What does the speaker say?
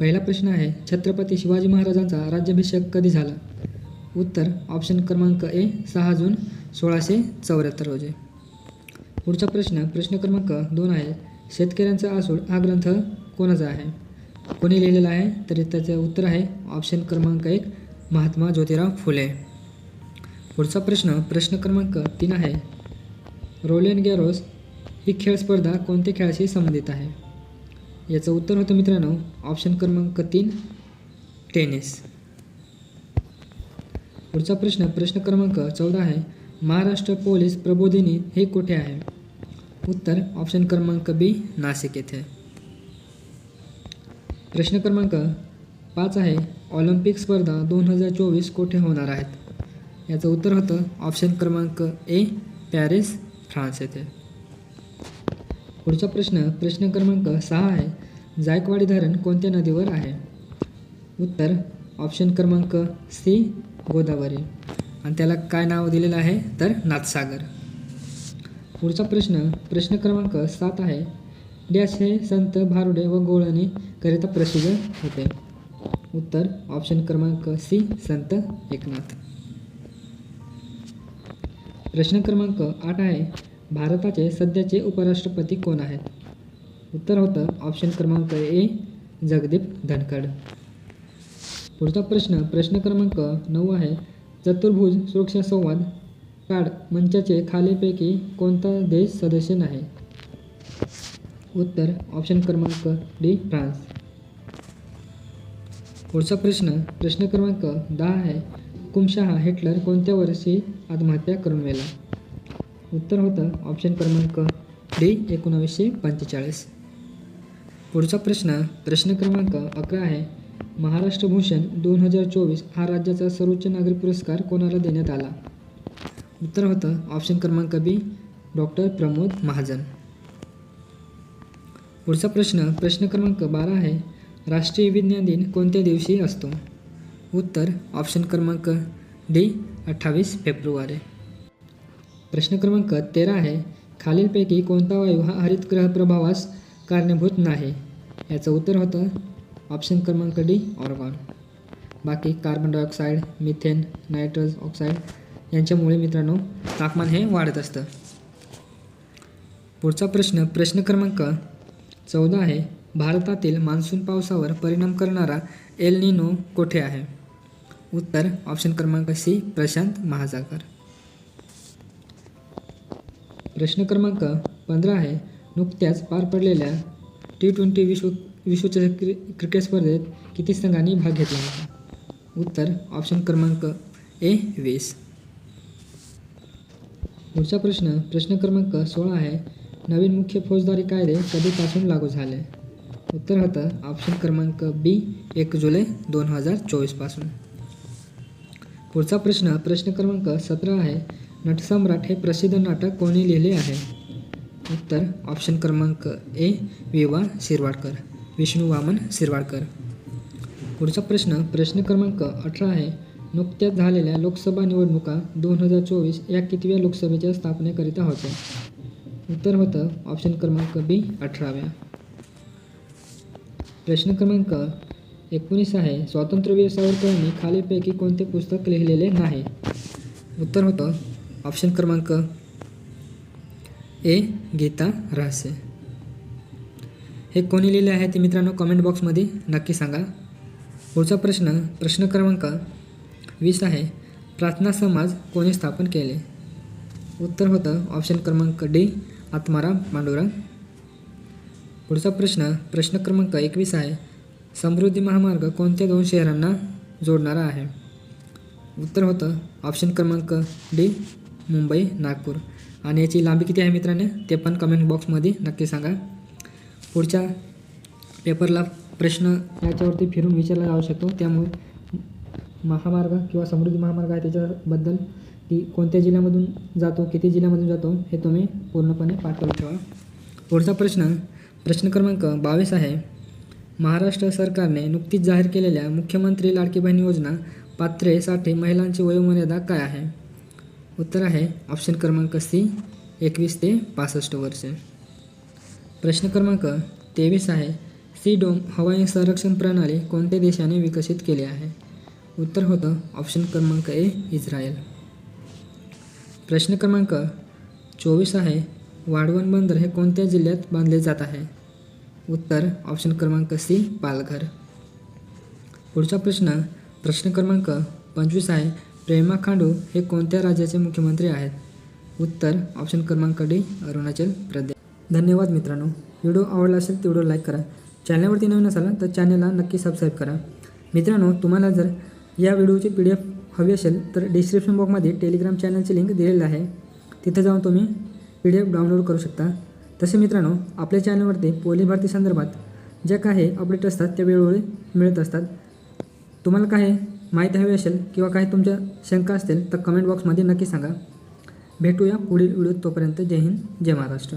पहिला प्रश्न आहे छत्रपती शिवाजी महाराजांचा राज्याभिषेक कधी झाला? उत्तर ऑप्शन क्रमांक ए सहा जून सोळाशे चौऱ्याहत्तर रोजी. पुढचा प्रश्न प्रश्न क्रमांक दोन आहे शेतकऱ्यांचा आसूड हा ग्रंथ कोणाचा आहे? कोणी लिहिलेला आहे? तर त्याचं उत्तर आहे ऑप्शन क्रमांक एक महात्मा ज्योतिराव फुले. पुढचा प्रश्न प्रश्न क्रमांक तीन आहे रोलेन गॅरोस ही खेळ स्पर्धा कोणत्या खेळाशी संबंधित आहे? याचं उत्तर होतं मित्रांनो ऑप्शन क्रमांक तीन टेनिस पुढचा प्रश्न प्रश्न क्रमांक चौदा आहे महाराष्ट्र पोलीस प्रबोधिनी हे कुठे आहे? उत्तर ऑप्शन क्रमांक बी नाशिक येथे. प्रश्न क्रमांक पाच आहे ऑलिम्पिक स्पर्धा दोन हजार चोवीस कुठे होणार आहेत? याचं उत्तर होतं ऑप्शन क्रमांक ए पॅरिस फ्रान्स येथे. पुढचा प्रश्न प्रश्न क्रमांक सहा आहे. जायकवाडी धरण कोणत्या नदीवर आहे? उत्तर ऑप्शन क्रमांक सी गोदावरी. आणि त्याला काय नाव दिलेलं आहे? तर नाथसागर. पुढचा प्रश्न प्रश्न क्रमांक सात आहे. डॅश हे संत भारुडे व गोळणे करिता प्रसिद्ध होते. उत्तर ऑप्शन क्रमांक सी संत एकनाथ. प्रश्न क्रमांक आठ आहे. भारताचे सध्याचे उपराष्ट्रपती कोण आहेत? उत्तर होतं ऑप्शन क्रमांक ए जगदीप धनखड. पुढचा प्रश्न प्रश्न क्रमांक नऊ आहे चतुर्भुज सुरक्षा संवाद कार्ड मंचाचे खालीपैकी कोणता देश सदस्य नाही? उत्तर ऑप्शन क्रमांक डी फ्रान्स. पुढचा प्रश्न प्रश्न क्रमांक दहा आहे कुमशहा हिटलर कोणत्या वर्षी आत्महत्या करून गेला? उत्तर होतं. ऑप्शन क्रमांक डी एकोणावीसशे पंचेचाळीस. पुढचा प्रश्न प्रश्न क्रमांक अकरा आहे. महाराष्ट्र भूषण दोन हजार चोवीस हा राज्याचा सर्वोच्च नागरी पुरस्कार कोणाला देण्यात आला? उत्तर होतं. ऑप्शन क्रमांक बी डॉक्टर प्रमोद महाजन. पुढचा प्रश्न प्रश्न क्रमांक बारा आहे. राष्ट्रीय विज्ञान दिन कोणत्या दिवशी असतो? उत्तर ऑप्शन क्रमांक डी अठ्ठावीस फेब्रुवारी. प्रश्न क्रमांक तेरा आहे खालीलपैकी कोणता वायू हा हरितगृह प्रभावास कारणीभूत नाही? याचं उत्तर होतं ऑप्शन क्रमांक डी ऑर्गॉन बाकी carbon dioxide methane nitrous oxide यांच्यामुळे मित्रांनो तापमान हे वाढत असतं. पुढचा प्रश्न प्रश्न क्रमांक चौदा आहे भारतातील मान्सून पावसावर परिणाम करणारा एल निनो कोठे आहे? उत्तर ऑप्शन क्रमांक सी प्रशांत महासागर. प्रश्न क्रमांक पंधरा आहे. नुकत्याच पार पडलेल्या टी ट्वेंटी विश्व विश्वचषक क्रि क्रिकेट स्पर्धेत किती संघांनी भाग घेतला होता उत्तर ऑप्शन क्रमांक ए वीस. पुढचा प्रश्न प्रश्न क्रमांक सोळा आहे. नवीन मुख्य फौजदारी कायदे कधीपासून लागू झाले? उत्तर होतं ऑप्शन क्रमांक बी एक जुलै दोन हजार चोवीसपासून पुढचा प्रश्न प्रश्न क्रमांक सतरा आहे. नटसम्राट हे प्रसिद्ध नाटक कोणी लिहिले आहे? उत्तर ऑप्शन क्रमांक ए विवा शिरवाडकर. विष्णू वामन शिरवाडकर. पुढचा प्रश्न प्रश्न क्रमांक अठरा आहे. नुकत्याच झालेल्या लोकसभा निवडणुका दोन हजार चोवीस या कितव्या लोकसभेच्या स्थापनेकरिता होत्या? उत्तर होतं ऑप्शन क्रमांक बी अठराव्या. प्रश्न क्रमांक एकोणीस आहे. स्वातंत्र्यवीर सावरकरांनी खालीलपैकी कोणते पुस्तक लिहिलेले नाही? उत्तर होतं ऑप्शन क्रमांक ए गीता रहस्य. हे कोणी लिहिले आहे ते मित्रांनो कमेंट बॉक्समध्ये नक्की सांगा. पुढचा प्रश्न प्रश्न क्रमांक वीस आहे प्रार्थना समाज कोणी स्थापन केले? उत्तर होतं ऑप्शन क्रमांक डी आत्माराम पांडुरंग पुढचा प्रश्न प्रश्न क्रमांक एकवीस आहे समृद्धी महामार्ग कोणत्या दोन शहरांना जोडणारा आहे? उत्तर होतं ऑप्शन क्रमांक डी मुंबई नागपूर. आणि याची लांबी किती आहे मित्रांनो? ते पण कमेंट बॉक्समध्ये नक्की सांगा. पुढच्या पेपरला प्रश्न याच्यावरती फिरून विचारला जाऊ शकतो. त्यामुळे महामार्ग किंवा समृद्धी महामार्ग आहे त्याच्याबद्दल की कोणत्या जिल्ह्यामधून जातो किती जिल्ह्यामधून जातो हे तुम्ही पूर्णपणे पाठवून ठेवा. पुढचा प्रश्न प्रश्न क्रमांक बावीस आहे. महाराष्ट्र सरकारने नुकतीच जाहीर केलेल्या मुख्यमंत्री लाडकी बहीण योजना पात्रेसाठी महिलांची वयोमर्यादा काय आहे? उत्तर आहे ऑप्शन क्रमांक सी एकवीस ते पासष्ट वर्षे. प्रश्न क्रमांक तेवीस आहे सी डोम हवाई संरक्षण प्रणाली कोणत्या देशाने विकसित केली आहे? उत्तर होतं ऑप्शन क्रमांक ए इस्रायल. प्रश्न क्रमांक चोवीस आहे वाढवण बंदर हे कोणत्या जिल्ह्यात बांधले जात आहे? उत्तर ऑप्शन क्रमांक सी पालघर. पुढचा प्रश्न प्रश्न क्रमांक पंचवीस आहे प्रेमा खांडू हे कोणत्या राज्याचे मुख्यमंत्री आहेत? उत्तर ऑप्शन क्रमांक डी अरुणाचल प्रदेश. धन्यवाद मित्रांनो. व्हिडिओ आवडला असेल तेवढं लाईक करा. चॅनलवरती नवीन असाल तर चॅनलला नक्की सबस्क्राईब करा. मित्रांनो तुम्हाला जर या व्हिडिओची पी डी एफ हवी असेल तर डिस्क्रिप्शन बॉक्समध्ये टेलिग्राम चॅनलची लिंक दिलेली आहे. तिथे जाऊन तुम्ही पी डी एफ डाउनलोड करू शकता. तसे मित्रांनो आपल्या चॅनलवरती पोलीस भरती संदर्भात ज्या काही अपडेट असतात त्या वेळोवेळी मिळत असतात. तुम्हाला काही माहिती हवी असेल किंवा काही तुमच्या शंका असतील तर कमेंट बॉक्समध्ये नक्की सांगा. भेटूया पुढील व्हिडिओत तोपर्यंत. जय हिंद जय महाराष्ट्र.